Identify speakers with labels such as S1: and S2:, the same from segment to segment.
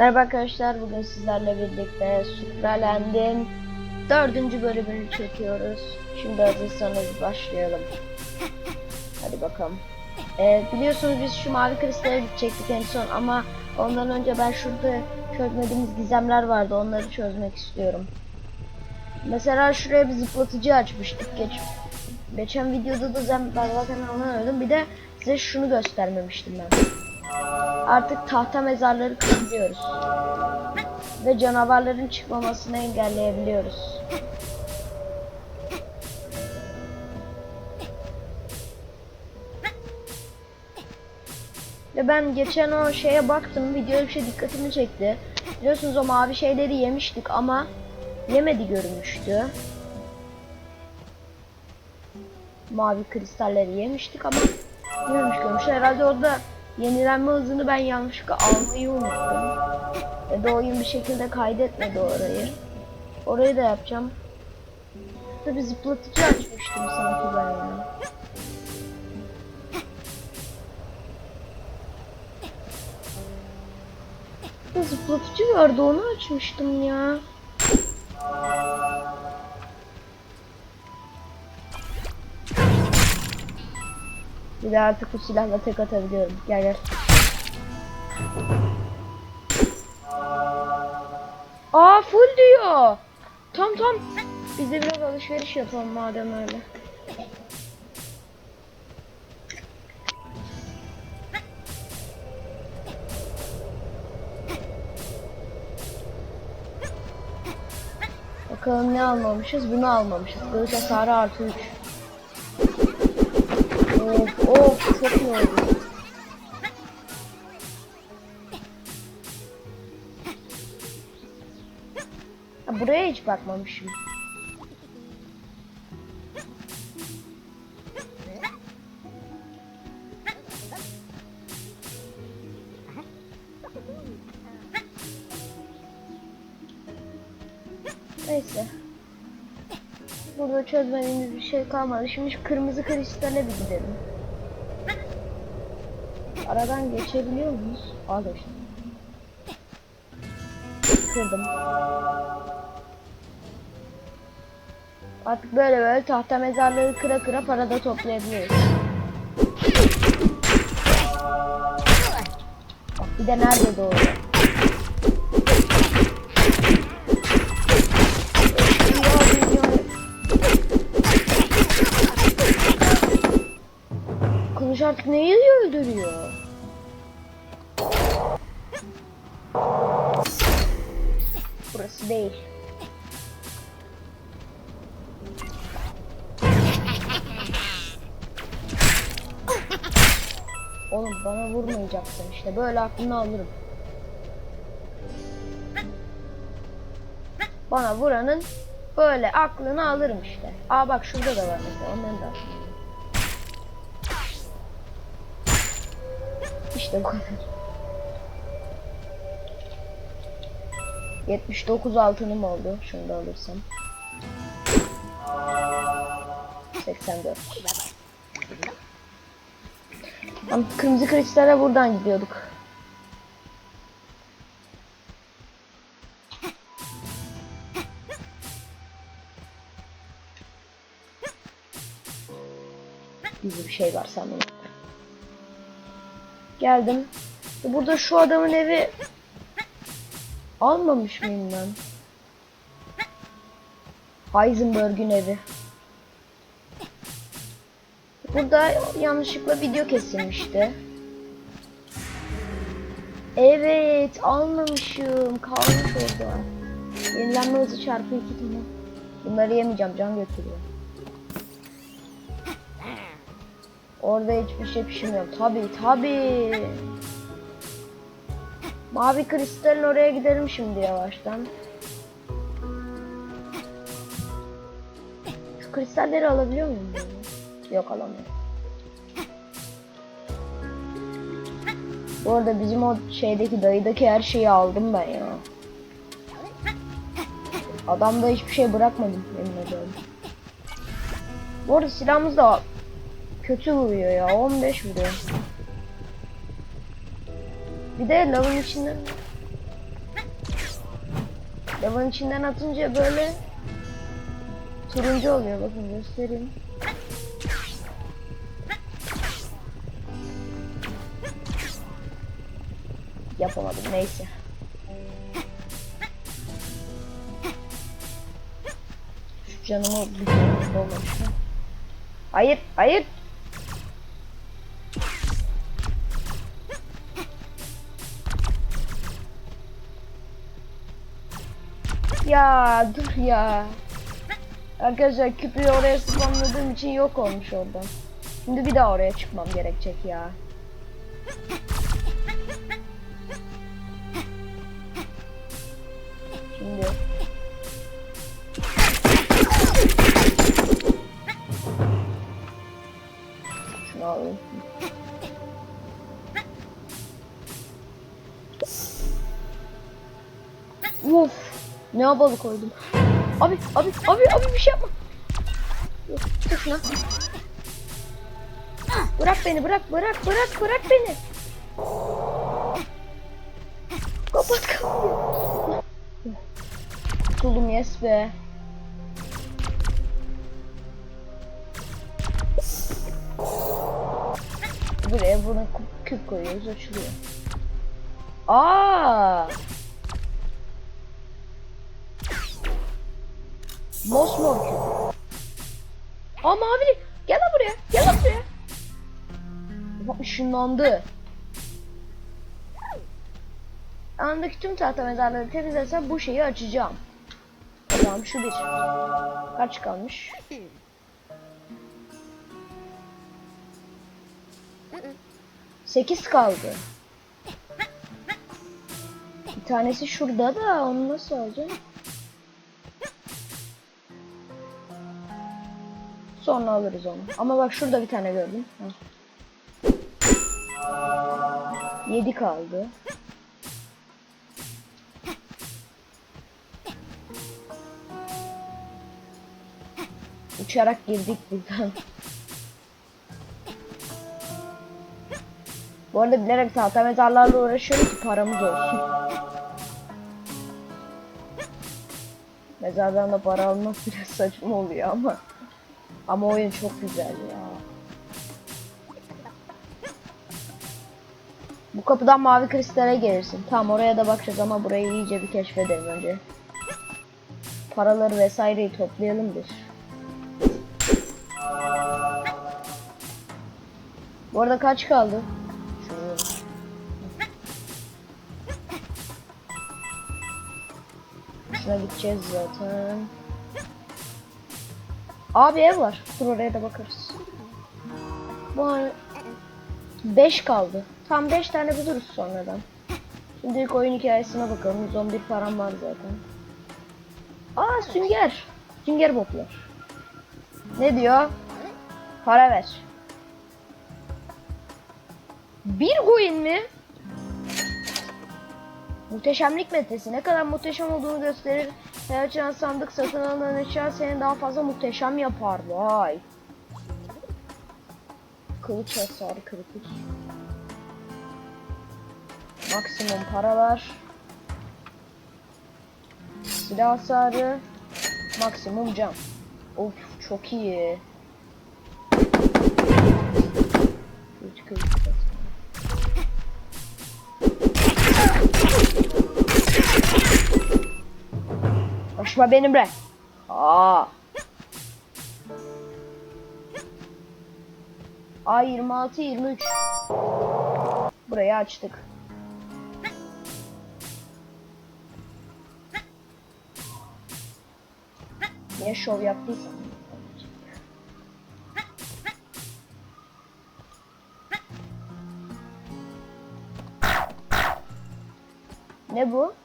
S1: Merhaba arkadaşlar, bugün sizlerle birlikte Supraland'in dördüncü bölümünü çekiyoruz. Şimdi hazırsanız başlayalım. Hadi bakalım. Ee, biliyorsunuz biz şu mavi kristale gidecektik en son ama ondan önce ben şurada çözmediğimiz gizemler vardı, onları çözmek istiyorum. Mesela şuraya bir zıplatıcı açmıştık geç. Geçen videoda da ben zaten onu öğrendim. Bir de size şunu göstermemiştim ben. Artık tahta mezarları kırabiliyoruz. Ve canavarların çıkmamasını engelleyebiliyoruz. Ve ben geçen o şeye baktım, video bir şey dikkatimi çekti. Biliyorsunuz o mavi şeyleri yemiştik ama yemedi görünmüştü. Mavi kristalleri yemiştik ama yememiş görünmüştü. Herhalde orada yenilenme hızını ben yanlışlıkla almayı unuttum. Ya da oyun bir şekilde kaydetmedi orayı. Orayı da yapacağım. Tabi zıplatıcı açmıştım sanki ben ya. Zıplatıcı vardı onu açmıştım ya. Bir de artık bu silahla tek atabiliyorum. Gel gel. Aa full diyor. Tam tam. Biz de biraz alışveriş yapalım madem öyle. Bakalım ne almamışız? Bunu almamışız. Kılıç hasarı artı 3. çok buraya hiç bakmamışım. Neyse. Burada çözmediğimiz bir şey kalmadı. Şimdi şu kırmızı kristale bir gidelim. Aradan geçebiliyor muyuz? Geçtim. Kırdım. Artık böyle böyle tahta mezarları kıra kıra para da toplayabiliyoruz. Bak bir de nerede doğru? Kılıç artık neyi öldürüyor? Vurmayacaksın işte böyle aklını alırım. Bana vuranın böyle aklını alırım işte. Aa bak şurada da var mesela onların da. İşte bu kadar. 79 altınım oldu. Şunu da alırsam. 84. Kırmızı kristale buradan gidiyorduk. Gizli bir şey var sanırım. Geldim. Burada şu adamın evi almamış mıyım ben? Heisenberg'ün evi. Burada yanlışlıkla video kesilmişti. Evet almamışım. Kalmış orada. Yenilenme hızı çarpı iki tamam. Bunları yemeyeceğim can götürüyor. Orada hiçbir şey pişirmiyorum. Tabi tabi. Mavi kristalin oraya gidelim şimdi yavaştan. Şu kristalleri alabiliyor muyum? Yok alamıyorum. Bu arada bizim o şeydeki dayıdaki her şeyi aldım ben ya. Adamda hiçbir şey bırakmadım yemin ediyorum. Bu arada silahımız da kötü vuruyor ya 15 vuruyor. Bir de lavın içinden Lavın içinden atınca böyle turuncu oluyor. Bakın göstereyim. Yapamadım neyse. Canımı bir dolmamıştı. Hayır, hayır. Ya dur ya. Arkadaşlar küpüyü oraya spamladığım için yok olmuş oradan. Şimdi bir daha oraya çıkmam gerekecek ya. Uf, ne havalı koydum. Abi, abi, abi, abi bir şey yapma. Yok, tut şuna. Bırak beni, bırak, bırak, bırak, bırak beni. Kapat kapıyı. Kurtuldum yes be. Buraya bunu kü- küp koyuyoruz açılıyor. Aa! Mosmor küp. Aa mavili. Gel lan buraya. Gel lan buraya. Bak ışınlandı. Andaki tüm tahta mezarları temizlesem bu şeyi açacağım. Tamam şu bir. Kaç kalmış? Sekiz kaldı. Bir tanesi şurada da onu nasıl alacağım? Sonra alırız onu. Ama bak şurada bir tane gördüm. Heh. Yedi kaldı. Uçarak girdik buradan. Bu arada bilerek tahta mezarlarla uğraşıyorum ki paramız olsun. Mezardan da para almak biraz saçma oluyor ama. Ama oyun çok güzel ya. Bu kapıdan mavi kristale gelirsin. Tamam oraya da bakacağız ama burayı iyice bir keşfedelim önce. Paraları vesaireyi toplayalım bir. Bu arada kaç kaldı? Şuna gideceğiz zaten. Abi ev var. Dur oraya da bakarız. Bu 5 kaldı. Tam 5 tane buluruz sonradan. Şimdi ilk oyun hikayesine bakalım. 111 param var zaten. Aa sünger. Sünger botlar. Ne diyor? Para ver. Bir coin mi? Muhteşemlik metresi ne kadar muhteşem olduğunu gösterir. Her açılan sandık satın alınan eşya seni daha fazla muhteşem yapar. Vay. Kılıç hasarı kritik. Maksimum paralar. Silah hasarı. Maksimum can. Of çok iyi. Kılıç kılıç hasarı. Başıma benim bre. Aa. A 26 23. Burayı açtık. Niye şov yaptıysam. Ne bu?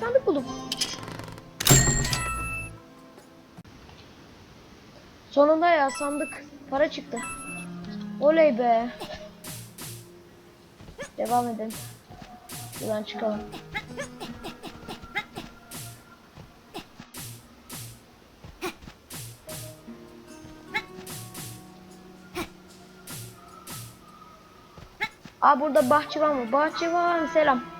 S1: Sandık buldum. Sonunda ya sandık. Para çıktı. Oley be. Devam edelim. Buradan çıkalım. Aa burada bahçıvan mı? Bahçıvan selam.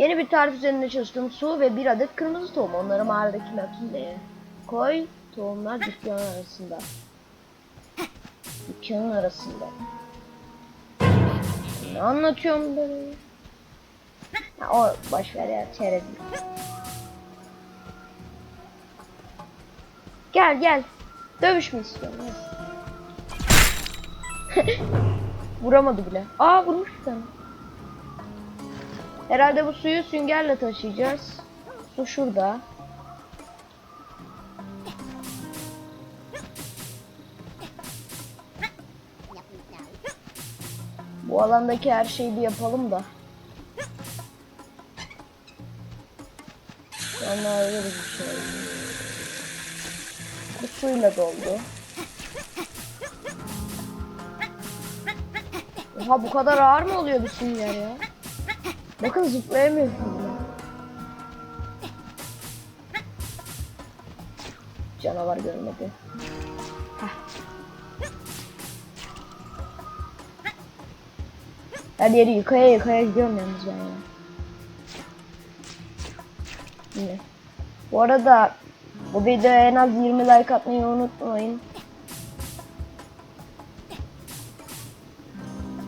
S1: Yeni bir tarif üzerinde çalıştım. Su ve bir adet kırmızı tohum. Onları mağaradaki makineye koy. Tohumlar dükkanın arasında. Dükkanın arasında. Ne anlatıyorum böyle? Ha, o boş ver ya çerez. Gel gel. Dövüşme istiyorum. hadi. Vuramadı bile. Aa vurmuş bir tane. Herhalde bu suyu süngerle taşıyacağız. Su şurada. Bu alandaki her şeyi bir yapalım da. Onlar öyle bir şey. Bu suyla doldu. Oha bu kadar ağır mı oluyor bir sünger ya? Bakın zıplayamıyorum. bile. Canavar görmedi. Her yeri yıkaya yıkaya gidiyorum yalnız ben ya. Yine. Bu arada bu videoya en az 20 like atmayı unutmayın.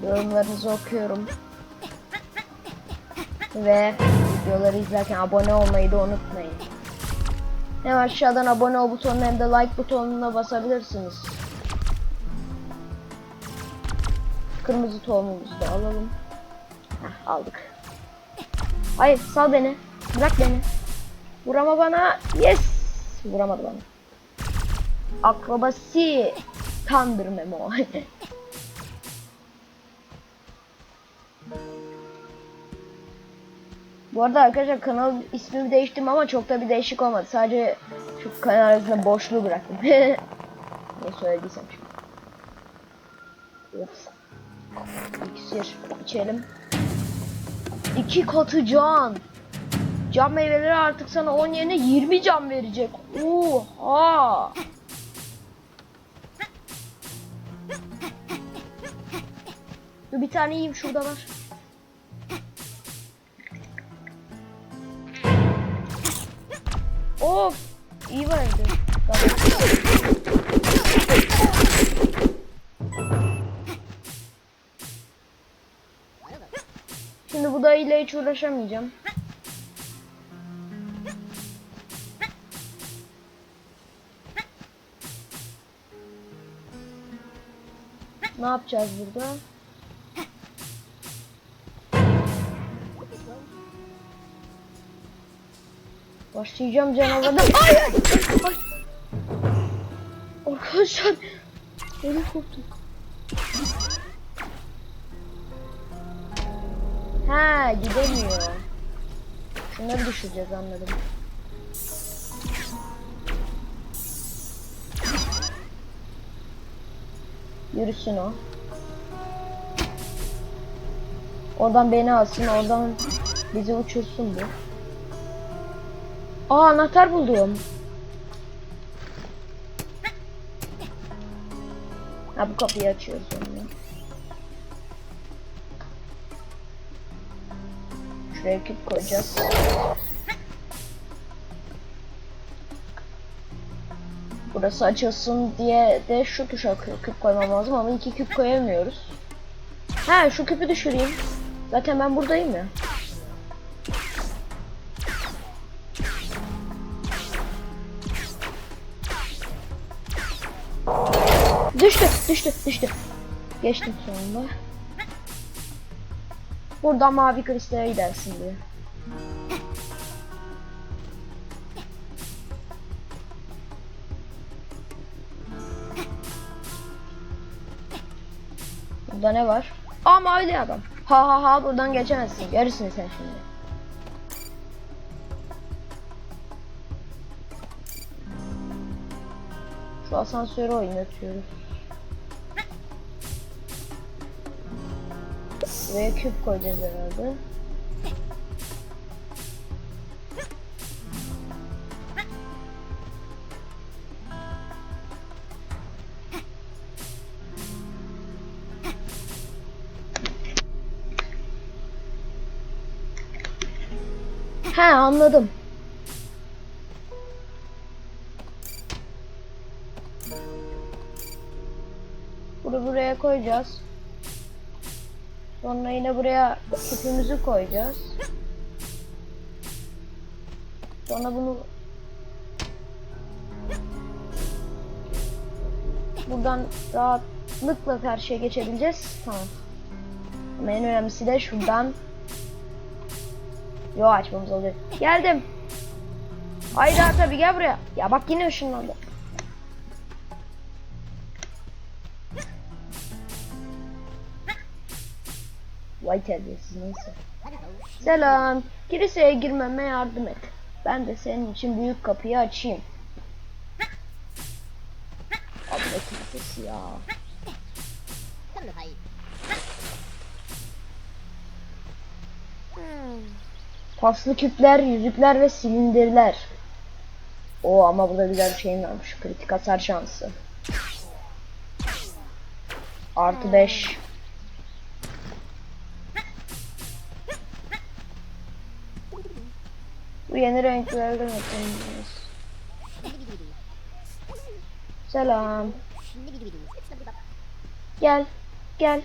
S1: Yorumlarınızı okuyorum. Ve videoları izlerken abone olmayı da unutmayın. Hem aşağıdan abone ol butonuna hem de like butonuna basabilirsiniz. Kırmızı tohumumuzu da alalım. Heh, aldık. Hayır sal beni. Bırak beni. Vurama bana. Yes. Vuramadı bana. Akrobasi. Tandır memo. Bu arada arkadaşlar kanal ismimi değiştirdim ama çok da bir değişik olmadı. Sadece şu kanal arasında boşluğu bıraktım. ne söylediysem şimdi. Of. İksir içelim. İki katı can. Can meyveleri artık sana 10 yerine 20 can verecek. Oha. Bir tane yiyeyim şurada var. Of! iyi vardı. Şimdi bu dayıyla hiç uğraşamayacağım. Ne yapacağız burada? Başlayacağım canavardan. Ay ay! ay. Arkadaşlar öyle korktum. Ha gidemiyor. Şunları düşüreceğiz anladım. Yürüsün o. Oradan beni alsın, oradan bizi uçursun bu. Aa anahtar buldum. Ha bu kapıyı açıyoruz onu. Şuraya küp koyacağız. Burası açılsın diye de şu tuşa kü- küp koymam lazım ama iki küp koyamıyoruz. Ha şu küpü düşüreyim. Zaten ben buradayım ya. Düştü, düştü. Geçtim sonunda. Buradan mavi kristale gidersin diye. Burada ne var? Aa mavili adam. Ha ha ha buradan geçemezsin. Görürsün sen şimdi. Şu asansörü oynatıyoruz. Buraya küp koyacağız herhalde. He anladım. Bunu buraya koyacağız. Sonra yine buraya küpümüzü koyacağız. Sonra bunu buradan rahatlıkla karşıya geçebileceğiz. Tamam. Ama en önemlisi de şuradan Yo açmamız oluyor. Geldim. Hayda tabii gel buraya. Ya bak yine ışınlandı. Vay terbiyesiz neyse. Selam. Kiliseye girmeme yardım et. Ben de senin için büyük kapıyı açayım. Ne kilisesi ya. Paslı küpler, yüzükler ve silindirler. O ama burada güzel bir şeyim varmış. Kritik hasar şansı. Artı 5. Bu yeni renklerden ötürüyüz. Selam. Gel. Gel.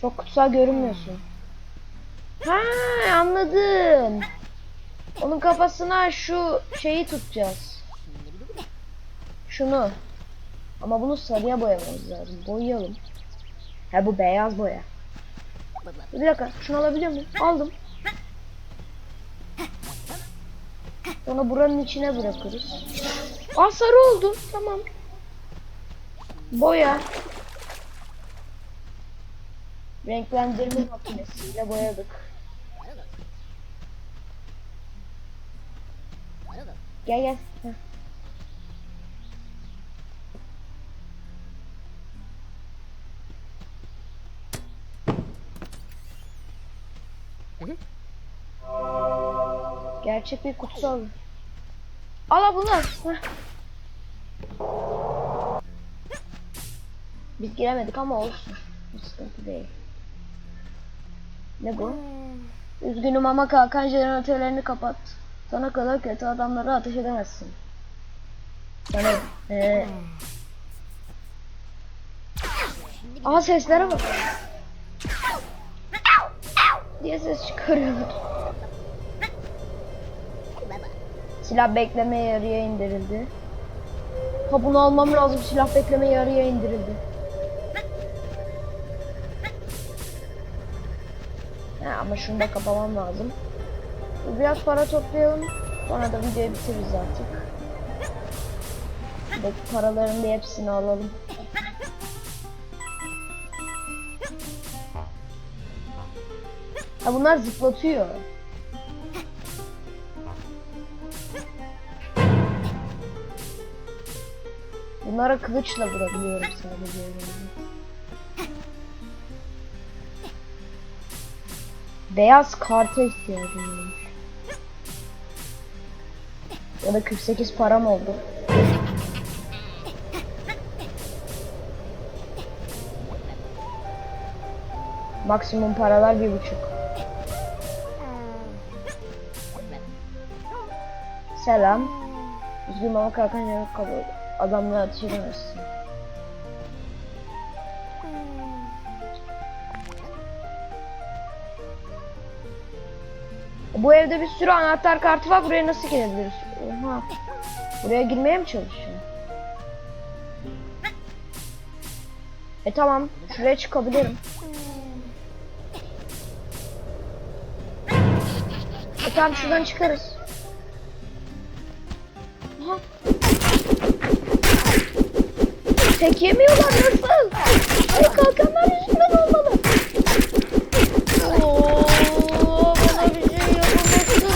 S1: Çok kutsal görünmüyorsun. Ha anladım. Onun kafasına şu şeyi tutacağız. Şunu. Ama bunu sarıya boyamamız lazım. Boyayalım. Ha bu beyaz boya. Bir dakika şunu alabiliyor muyum? Aldım. Sonra buranın içine bırakırız. Aa sarı oldu. Tamam. Boya. Renklendirme makinesiyle boyadık. Gel gel. Heh. Gerçek bir kutsal. Al bunu. Heh. Biz giremedik ama olsun. Bir sıkıntı değil. Ne bu? Üzgünüm ama kalkan jeneratörlerini kapat. Sana kadar kötü adamlara ateş edemezsin. Sana ee... Aa seslere bak. diye ses çıkarıyorlar. Silah bekleme yarıya indirildi. Ha almam lazım. Silah bekleme yarıya indirildi. Ha, ama şunu da kapamam lazım. Biraz para toplayalım. Sonra da videoyu bitiririz artık. Buradaki paraların da hepsini alalım. Ha bunlar zıplatıyor. Bunlara kılıçla vurabiliyorum sadece. Beyaz karta ihtiyacım var. Ya da 48 param oldu. Maksimum paralar bir buçuk. Selam. Üzgünüm ama kalkan yanık kabul. Adamla ateş edemezsin. Bu evde bir sürü anahtar kartı var. Buraya nasıl girebiliriz? Oha. Buraya girmeye mi çalışıyor? E tamam. Şuraya çıkabilirim. E tamam şuradan çıkarız. Aha. Tek yemiyorlar nasıl? Ay kalkanlar yüzünden olmalı. Oo, bana bir şey yapamazsınız.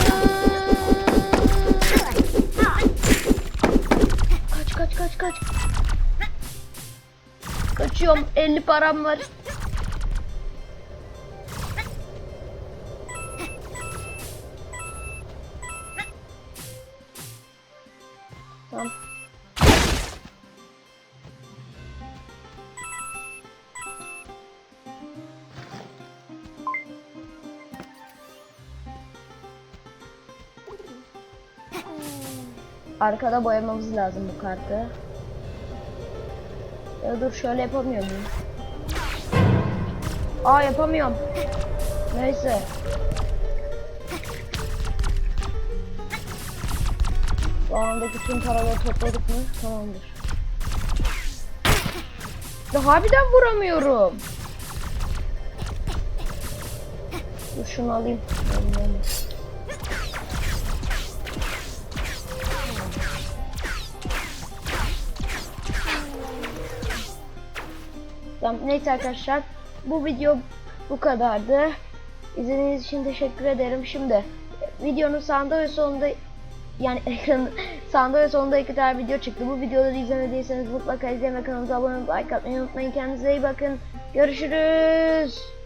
S1: Kaç kaç kaç kaç. Kaçıyorum 50 param var. Tamam. Arkada boyamamız lazım bu kartı. Ya dur şöyle yapamıyor muyum? Aa yapamıyorum. Neyse. Bu andaki tüm paraları topladık mı? Tamamdır. Ya harbiden vuramıyorum. Dur şunu. Alayım, Tamam, neyse arkadaşlar. Bu video bu kadardı. İzlediğiniz için teşekkür ederim. Şimdi videonun sağında ve solunda yani ekranın sağında ve solunda iki tane video çıktı. Bu videoları izlemediyseniz mutlaka izleyin ve kanalımıza abone olup like atmayı unutmayın. Kendinize iyi bakın. Görüşürüz.